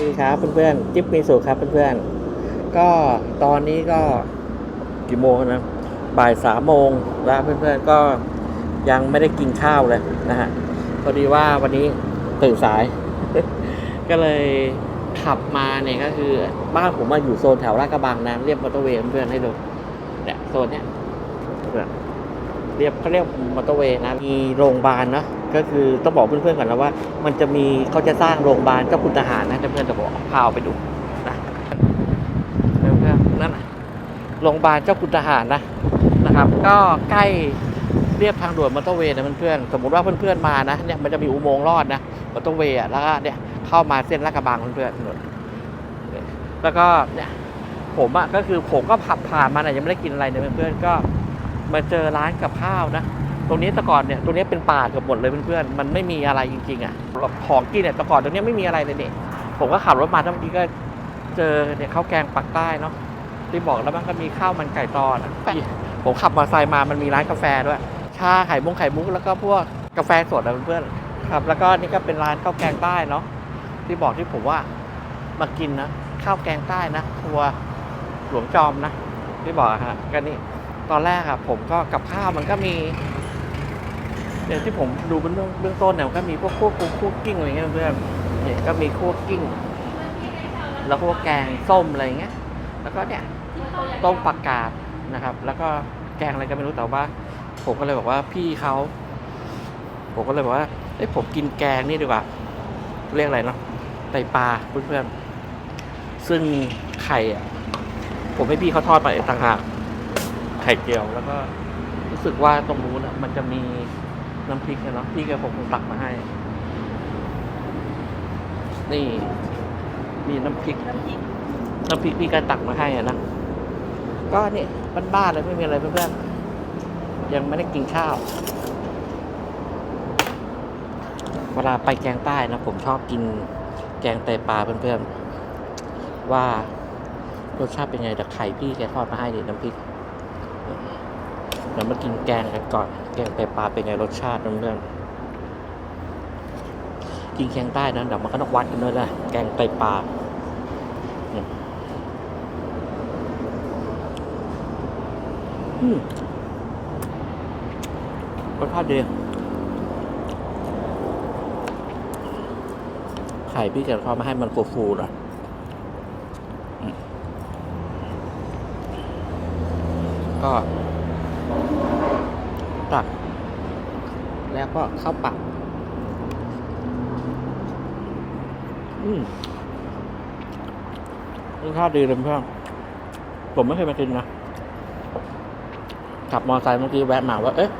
ดีครับเพื่อนๆจิ๊บมีสุขครับเพื่อนๆก็ตอนนี้ก็กี่โมงนะบ่ายสามโมงแล้วเพื่อนๆก็ยังไม่ได้กินข้าวเลยนะฮะพอดีว่าวันนี้ตื่นสาย ก็เลยขับมาเนี่ยก็คือบ้านผมมาอยู่โซนแถวลาดกระบังนะเรียบมอเตอร์เวย์เพื่อนๆให้ดูเนี่ยโซนเนี้ยเพื่อนเรียบเขาเรียกมอเตอร์เวย์นะมีโรงพยาบาลเนอะ ก็คือต้องบอกเพื่อนๆก่อนนะว่า มันจะมีเขาจะสร้างโรงพยาบาลเจ้าคุณทหารนะเพื่อนๆจะบอกพาเอาไปดูนะเพื่อนๆนั่นนะโรงพยาบาลเจ้าคุณทหารนะนะครับ ก็ใกล้เรียบทางด่วนมอเตอร์เวย์นะเพื่อนๆสมมติว่าเพื่อนๆมานะเนี่ยมันจะมีอุโมงค์รอดนะมอเตอร์เวย์แล้วก็เนี่ยเข้ามาเส้นลาดกระบังเพื่อนๆแล้วก็เนี่ยผมอะก็คือผมก็ผับผ่านมานะยังไม่ได้กินอะไรเนี่ยเพื่อนๆก็มาเจอร้านกับข้าวนะ ตรงนี้แต่ก่อนเนี่ยตรงนี้เป็นป่าเกือบหมดเลยเพื่อนๆมันไม่มีอะไรจริงๆอะแบบของกินเนี่ยแต่ก่อนตรงนี้ไม่มีอะไรเลยเนี่ยผมก็ขับรถมาทั้งเมื่อกี้ก็เจอเนี่ยข้าวแกงปักใต้เนาะที่บอกแล้วมันก็มีข้าวมันไก่ตอนอะผมขับมอเตอร์ไซค์มามันมีร้านกาแฟด้วยชาไข่มุ้งไข่มุกแล้วก็พวกกาแฟสดอะเพื่อนๆครับ แล้วก็นี่ก็เป็นร้านข้าวแกงใต้เนาะที่บอกที่ผมว่ามากินนะข้าวแกงใต้นะครัวหลวงจอมนะที่บอกอะฮะก็นี่ตอนแรกอะผมก็กับข้าวมันก็มี อย่างที่ผมดูเป็นเรื่องเบื้องต้นเนี่ยก็มีพวกคั่วกุ้งคั่วกิ้งอะไรเงี้ยเพื่อนเนี่ยก็มีคั่วกิ้ง แล้วพวแกงส้มอะไรเงี้ย แล้วก็เนี่ยต้มปักกาดนะครับ แล้วก็แกงอะไรก็ไม่รู้แต่ว่า ผมก็เลยบอกว่าพี่เขาผมก็เลยบอกว่าเอ้ยผมกินแกงนี่ดีกว่า เรียกอะไรเนาะไตปลาเพื่อนๆซึ่งไข่อะผมให้พี่เขาทอดมาต่างหากไข่เจียวแล้วก็รู้สึกว่าตรงนู้นะมันจะมี น้ำพริกอะเนาะพี่แกผมคงตักมาให้ นี่ มีน้ำพริกน้ำพริกพี่แกตักมาให้อะนะก็นี่บ้านๆเลยไม่มีอะไรเพื่อนๆยังไม่ได้กินข้าว เวลาไปแกงใต้นะผมชอบกินแกงไตปลาเพื่อนๆว่ารสชาติเป็นไงแต่ไข่พี่แกทอดมาให้ดิน้ำพริก เดี๋ยวมากินแกงกันก่อน แกงไตปลาเป็นไงรสชาติเพื่อนกินแกงใต้นะเดี๋ยวมันก็ต้องวัดกันด้วยนะแกงไตปลาอืมรสชาติดีไข่พี่แกทอดมาให้มันฟูๆหน่อยก็ ตัก แล้วก็เข้าปากอืมรสชาติดีเลยเพื่อนผมไม่เคยมากินนะขับมอเตอร์ไซค์เมื่อกี้แวะมาว่า เอ๊ะ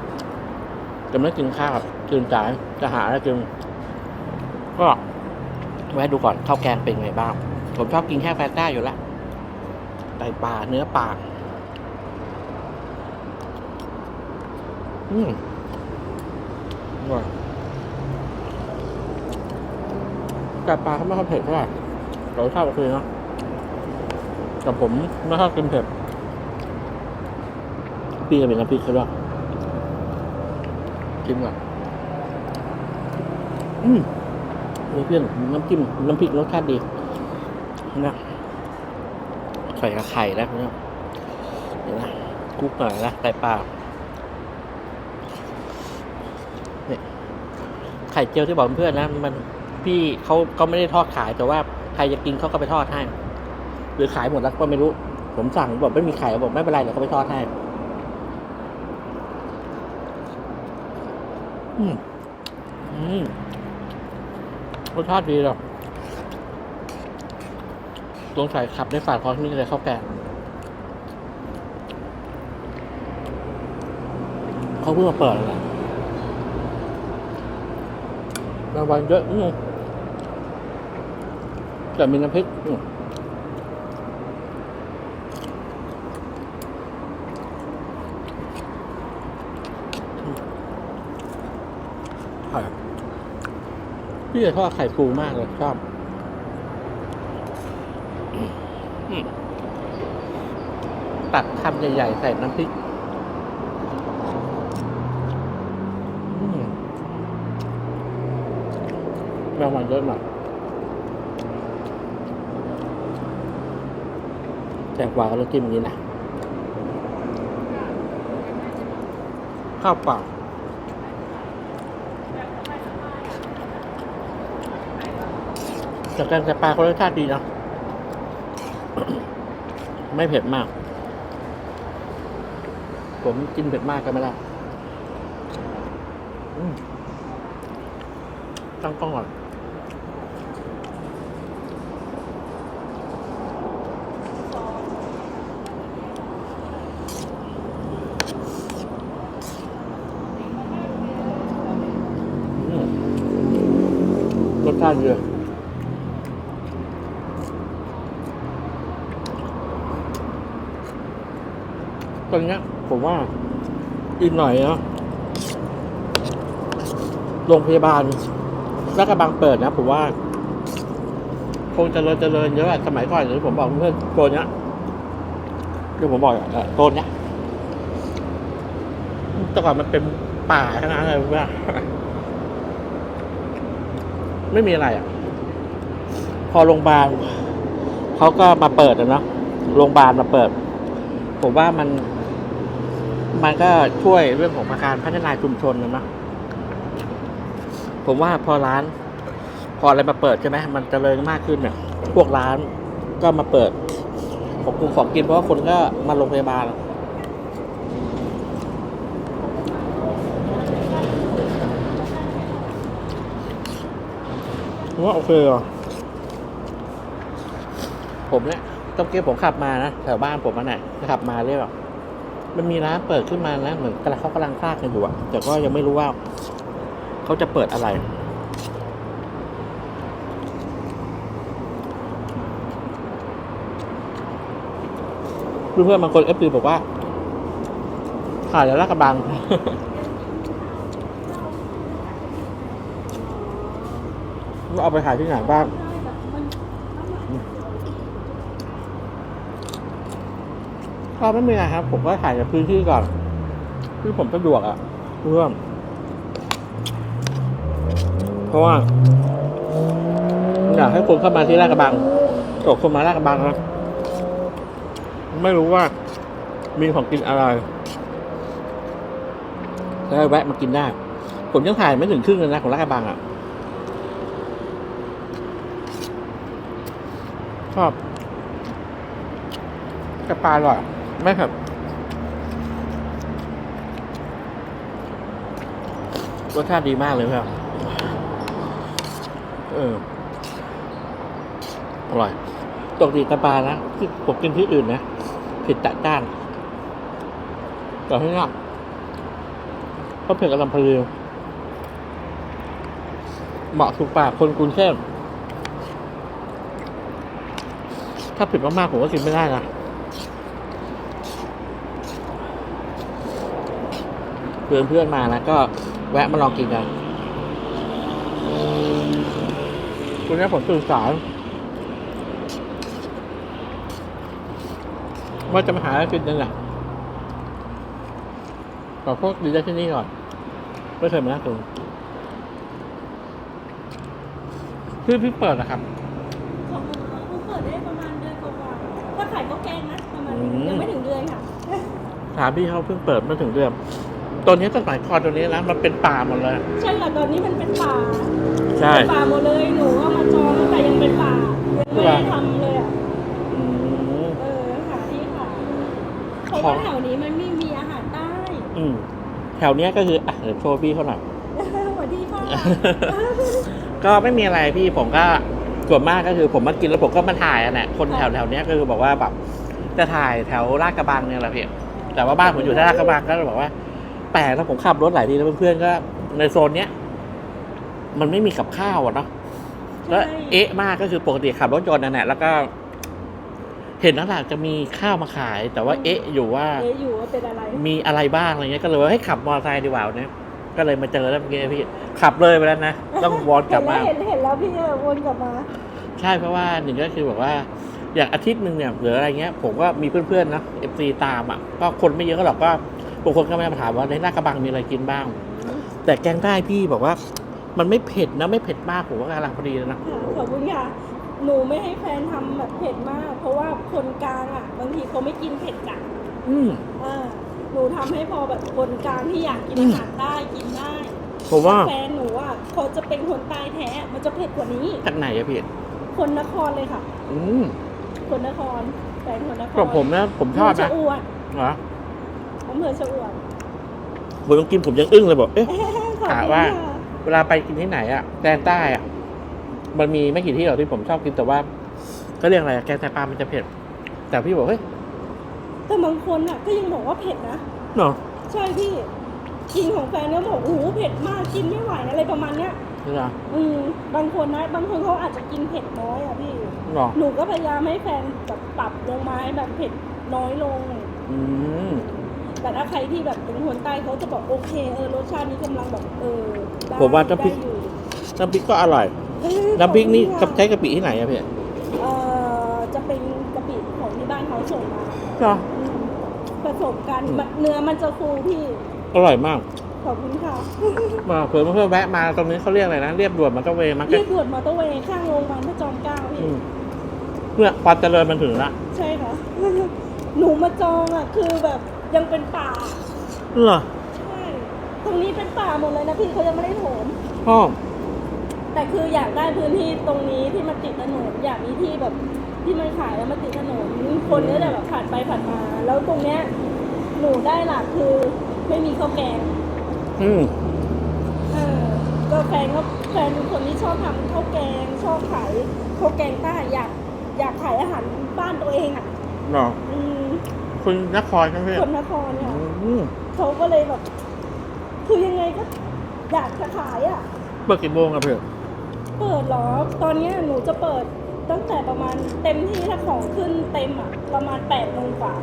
จะไม่กินข้าวกินจ่ายจะหาอะไรกินก็แวะดูก่อนข้าวแกงเป็นไงบ้าง ผมชอบกินแค่แฟต้าอยู่แล้วไตปลาเนื้อปลา อืมแต่ปลาเขาไม่ค่อยเผ็ดเท่าไหร่ราชอบโอเคเนาะแต่ผมไม่ชอบกินเผ็ดพี่ก็เป็นน้ำพริกเขาด้วยจิ้มก่อนอืมมีเพื่อนน้ำจิ้มน้ำพริกรสชาติดีนะใส่กับไข่แล้วเนี่ยเดี๋ยวนะคุกหน่อยนะไตปลา ไข่เจียวที่บอกเพื่อนนะมันพี่เขาเขาไม่ได้ทอดขายแต่ว่าใครจะกินเขาก็ไปทอดให้ หรือขายหมดแล้วก็ไม่รู้ ผมสั่งบอกไม่มีไข่บอกไม่เป็นไรเดี๋ยวเขาไปทอดให้อืมอืมรสชาติดีหรอกตรงใส่ขับในฝาดคอที่นี่เลยข้าวแกงเขาเพิ่งมาเปิดเลย รางวัลเยอะอืมแต่มีน้ำพริกอืมไข่พี่จะทอดไข่ฟูมากเลยชอบตักคำใหญ่ ๆ ใส่น้ำพริกอืม รางวัลเยอะหน่อยแตงกวาก็ต้องจิ้มอย่างนี้นะ ข้าวเปล่าแต่แกงไตปลาก็รสชาติดีนะไม่เผ็ดมาก ผมกินเผ็ดมากก็ไม่ได้ตั้งกล้องก่อน อืมรสชาติเยอะต อนเนี้ย ผมว่าอีกหน่อยเนาะโรงพยาบาลรักกระบังเปิดนะผมว่า คงเจริญเจริญเยอะอะสมัยก่อนอย่างที่ผมบอกเพื่อนโซนเนี้ยที่ผมบอกอะโซนเนี้ยแต่ก่อนมันเป็นป่าทั้งนั้นเลยว่าไม่มีอะไรอะ พอโรงพยาบาลเขาก็มาเปิดอะเนาะโรงพยาบาลมาเปิด ผมว่ามัน มันก็ช่วยเรื่องของการพัฒนาชุมชนนะเนาะผมว่าพอร้าน พออะไรมาเปิดใช่ไหมมันเจริญมากขึ้นเนี่ย พวกร้านก็มาเปิดของกูของกินเพราะว่าคนก็มาโรงพยาบาลว่าโอเคเหรอผมเนี่ยต้องเก็บผมขับมานะแถวบ้านผมมาเนี่ยขับมาเรื่อยแบบ มันมีร้านเปิดขึ้นมานะเหมือนกำลังเขากำลังสร้างกันอยู่อะแต่ก็ยังไม่รู้ว่าเขาจะเปิดอะไร เพื่อนๆบางคนเอฟซีบอกว่าขายแล้วลากระบังว่าเอาไปขายที่ไหนบ้าง ก็ไม่มีอะไรครับ ผมก็ถ่ายในพื้นที่ก่อนที่ผมสะดวกอะ่ะเพื่อนเพราะว่าอยากให้คนเข้ามาที่ลาดกระบังตกคนมาลาดกระบังนะไม่รู้ว่า มีของกินอะไรแล้วแวะมากินได้ ผมยังถ่ายไม่ถึงครึ่งเลยนะของลาดกระบังอะ่ะชอบกระปลาอร่อย ไม่แบบรสชาติดีมากเลยครับ เออ อร่อยปกติกระปลานะที่ผมกินที่อื่นนะผ็ดจัดจ้าน แต่ที่นี่ก็เผ็ดกระลำพะเรือเหมาะถูกปากคนกรุงเทพถ้าผิดมากๆผมก็กินไม่ได้นะ เพื่อนเพื่อนๆมาแล้วก็แวะมาลองกินกันคุณนี้ผมตื่นสายว่าจะมาหาอะไรกินนั่นแหละขอพวกดีได้ที่นี่ก่อนไม่เคยมานั่งตรงพี่พี่เปิดนะครับของหนูเพิ่งเปิดได้ประมาณเดือนกว่าๆถ้าขายข้าวแกงนะประมาณอืมยังไม่ถึงเดือนค่ะถามพี่เขาเพิ่งเปิดไม่ถึงเดือน ตอนนี้ต้นไม้คอตัวนี้นะมันเป็นป่าหมดเลย ใช่ค่ะตอนนี้มันเป็นป่าใช่ เป็นป่าหมดเลยหนูเอามาจองตั้งแต่ยังเป็นป่ายังไม่ได้ทำเลยอะอืมเออหาที่ขายเพราะว่าแถวนี้มันไม่มีอาหารใต้อืมแถวเนี้ยก็คืออะเดี๋ยวโชว์พี่เขาหน่อย สวัสดีค่ะก็ไม่มีอะไรพี่ผมก็ส่วนมากก็คือผมมากินแล้วผมก็มาถ่ายอะนะคนแถวแถวๆเนี้ยก็คือบอกว่าแบบจะถ่ายแถวลาดกระบังเนี่ยแหละพี่แต่ว่าบ้านผมอยู่ที่ลาดกระบังก็เลยบอกว่าแปลกถ้าผมขับรถหลายทีแล้วเพื่อนๆก็ ในโซนเนี้ยมันไม่มีกับข้าวอะเนาะแล้วเอ๊ะมากก็คือปกติขับรถยนต์นั่นแหละแล้วก็ เห็นแล้วล่ะจะมีข้าวมาขาย แต่ว่าเอ๊ะอยู่ว่า เอ๊ะอยู่ว่าเป็นอะไร มีอะไรบ้างอะไรเงี้ยก็เลยว่าให้ขับมอเตอร์ไซค์ดีกว่าเนี่ยก็เลยมาเจอแล้วเมื่อกี้พี่ขับเลยไปแล้วนะต้องวอนกลับมาเห็นแล้วเห็นเห็นแล้วพี่เออวนกลับมา ใช่เพราะว่าหนึ่งก็คือแบบว่า อย่างอาทิตย์หนึ่งเนี่ยหรืออะไรเงี้ย ผมก็มีเพื่อนๆนะเอฟซีตามอะก็คนไม่เยอะหรอกก็ บางคนก็มาถามว่าในลาดกระบังมีอะไรกินบ้าง แต่แกงใต้พี่บอกว่า มันไม่เผ็ดนะไม่เผ็ดมากผมว่ากำลังพอดีเลยนะค่ะขอบคุณค่ะหนูไม่ให้แฟนทำแบบเผ็ดมาก เพราะว่าคนกลางอะบางทีเขาไม่กินเผ็ดจัดอืม อ่าหนูทำให้พอแบบคนกลางที่อยากกินอือามหารได้กินได้ผมว่าแฟนหนูอะเขาจะเป็นคนใตายแท้มันจะเผ็ดกว่านี้ จากไหนอะพี่คนนครเลยค่ะ อืมคนนครแฟนคนนครกับผมนะผมชอบชะนะอวดเหรออำเภอชะอวดผมต้องกินผมยังอึ้งเลยบอกเอ๊ะ ขอบถามคุณว่า ค่ะเวลาไปกินที่ไหนอะแกงใต้อะมันมีไม่กี่ที่หรอกที่ผมชอบกินแต่ว่าก็เรียกอะไรอะแกงไตปลามันจะเผ็ด แต่พี่บอกเฮ้ยแต่บางคนอะก็ยังบอกว่าเผ็ดนะ เนาะใช่พี่กินของแฟนก็บอกโอ้โหเผ็ดมากกินไม่ไหวอะไรประมาณเนี้ย นี่เหรออืมบางคนนะ บางคนเขาอาจจะกินเผ็ดน้อยอะพี่เหรอหนูก็พยายามให้แฟนแบบปรับลงมาให้แบบเผ็ดน้อยลง อืม แต่ถ้าใครที่แบบเป็นคนใต้เขาจะบอกโอเคเออรสชาตินี้กำลังแบบเออได้ผมว่าน้ำพริก ได้อยู่น้ำพริกก็อร่อย เออน้ำพริกนี่ขอบกัคุบณใช้กะปิที่ไหนอะพี่เอ่อจะเป็นกะปิของที่บ้านเขาส่งมาเหรอ อืมผสมกันอืม เนื้อมันจะฟูพี่อร่อยมาก ขอบคุณค่ะมาเผื่อเพื่อนๆแวะมาตรงนี้เขาเรียกอะไรนะเรียบด่วนมอเตอร์เวย์มาร์เก็เรีตยบด่วนมอเตอร์เวย์ข้างโรงพยาบาลพระจอมเกล้าพี่อืมเนี่ยความเจริญมันถึงละ ใช่ค่ะ หนูมาจองอะ คือแบบ ยังเป็นป่า เหรอใช่ ตรงนี้เป็นป่าหมดเลยนะพี่เขายังไม่ได้โถมพ่อแต่คืออยากได้พื้นที่ตรงนี้ที่มันติดถนนอยากมีที่แบบที่มันขายแล้วมันติดถนนคนก็จะแบบผ่านไปผ่านมา แล้วตรงเนี้ยหนูได้หลักคือไม่มีข้าวแกงอืมเออก็แฟนก็แฟนเป็นคนที่ชอบทำข้าวแกงชอบขายข้าวแกงใต้อยากอยากขายอาหารบ้านตัวเองอะ เหรอ อืม คุณนครใช่ไหมพี่คนนครเนี่ยอืมเขาก็เลยแบบคือยังไงก็อยากจะขายอะ เปิดกี่โมงอะพี่เปิดเหรอ ตอนเนี้ยหนูจะเปิดตั้งแต่ประมาณเต็มที่ถ้าของขึ้นเต็มอะ ประมาณแปดโมงกว่า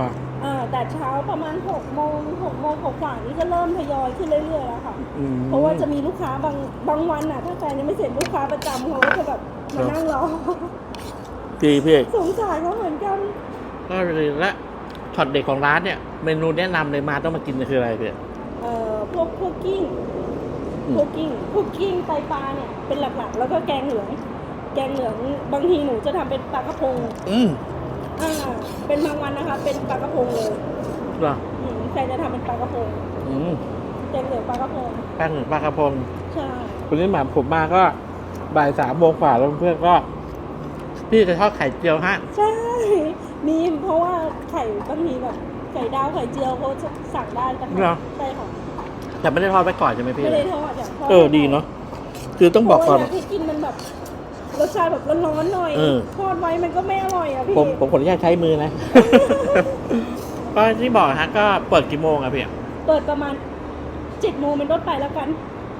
อะอ่าแต่เช้าประมาณหกโมงหกโมงกว่าๆนี่ก็เริ่มทยอยขึ้นเรื่อยๆแล้วค่ะ อืม เพราะว่าจะมีลูกค้าบางบางวันอะ ถ้าแฟนยังไม่เสร็จลูกค้าประจำเขาก็จะแบบมานั่งรอ ดีพี่ สงสารเขาเหมือนกัน ก็เลยและช็อตเด็กของร้านเนี่ย เมนูแนะนำเลยมาต้องมากินคืออะไรพี่เอ่อพวกพวกกิ้งอืม พวกกิ้งพวกกิ้งไตปลาเนี่ยเป็นหลักๆ แล้วก็แกงเหลืองแกงเหลืองบางทีหนูจะทำเป็นปลากระพงอืมอ่าเป็นบางวันนะคะ เป็นปลากระพงเลยเหรออืมแฟนจะทำเป็นปลากระพงอืมแกงเหลืองปลากระพงแป้งหนึ่งปลากระพงใช่คุณนี่หมาผมมาก็บ่ายสามโมงกว่าแล้วเพื่อนก็ พี่จะทอดไข่เจียวฮะ ใช่ มีเพราะว่าไข่บางทีแบบไข่ดาวไข่เจียวเขาจะสั่งได้กันเหรอ ใช่ค่ะแต่ไม่ได้ทอดไว้ก่อนใช่ไหมพี่ ไม่ได้ทอดอย่างทอดเออดีเนาะคือต้องบอกก่อน เพราะว่าอยากให้กินมันแบบรสชาติแบบร้อนๆหน่อยเออ ทอดไว้มันก็ไม่อร่อยอะพี่ผมผมขออนุญาตใช้มือนะ ก็ที่บอกฮะก็เปิดกี่โมงอะพี่ เปิดประมาณเจ็ดโมงเป็นต้นไปแล้วกัน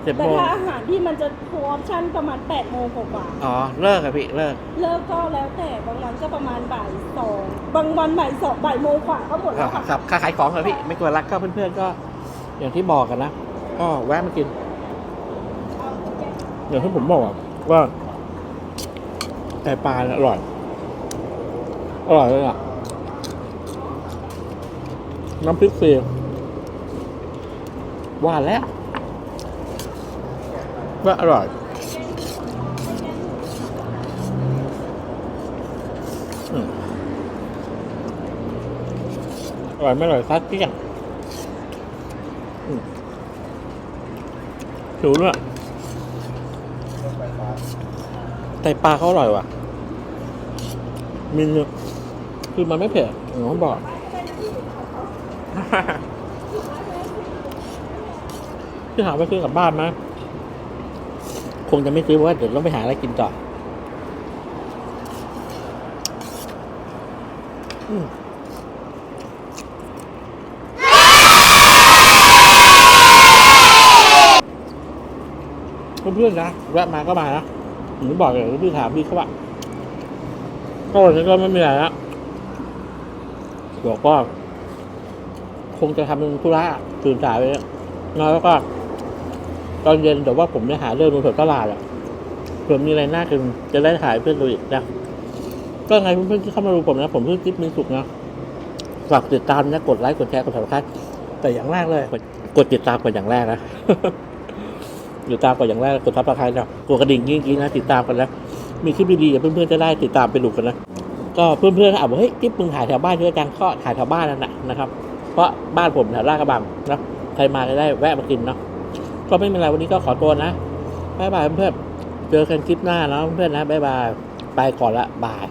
เจ็ดแต่โมงถ้าอาหารที่มันจะฟูออปชั่นประมาณแปดโมงกว่าอ๋อเลิกอะพี่เลิก ๆเลิกก็แล้วแต่บางวันก็ประมาณบ่ายสองบางวันบ่ายสองบ่ายโมงกว่าก็หมดแล้วค่ะครับค่าขายของเหรอพี่ ไม่กลัวรักก็เพื่อนๆก็ อย่างที่บอกกันนะก็แวะมากิน อย่างที่ผมบอกอะว่าไก่ปลาเนี่ยอร่อย อร่อยเลยอะ น้ำพริกฟรีว่าแล้ว ว่าอร่อย อร่อยไม่อร่อยซัดเกี้ยงอืมหิวด้วยไตปลาเขาอร่อยว่ะ มีเนื้อคือมันไม่เผ็ดอย่าบอกพี่ถามว่าซื้อกลับบ้านไหม คงจะไม่ซื้อเพราะว่าเดี๋ยวต้องไปหาอะไรกินต่ออืมเพื่อนๆนะแวะมาก็มานะผมบอกเลยพี่ถามพี่เขาว่าก็วันนี้ก็ไม่มีอะไรละบอกว่าคงจะทำเป็นธุระตื่นสายไปแล้วแล้วก็ ตอนเย็นแต่ว่าผมจะหาเรื่องดูแถวตลาดอะเผื่อมีอะไรน่ากินจะได้ถ่ายเพื่อนดูอีกนะก็ไงเพื่อนๆที่เข้ามาดูผมนะ ผมเพื่อจิ๊บมีสุขนะฝากติดตามนะกดไลค์กดแชร์กดสับสไครต์แต่อย่างแรกเลยกดติดตามก่อนอย่างแรกนะติดตามก่อนอย่างแรกกดทับตะไคร้นะกดกระดิ่งยิ่งๆนะติดตามกันนะมีคลิปดีๆเพื่อนๆจะได้ติดตามไปดูกันนะก็เพื่อนๆอาจบอกเฮ้ยจิ๊บมึงถ่ายแถวบ้านเยอะจังก็ถ่ายแถวบ้านนั่นแหละนะครับ เพราะบ้านผมแถวลาดกระบังนะใครมาจะได้แวะมากินเนาะ ก็ไม่เป็นไรวันนี้ก็ขอตัวนะบ๊ายบายเพื่อนเจอกันคลิปหน้าแล้วเพื่อนนะบ๊ายบายไปก่อนละบาย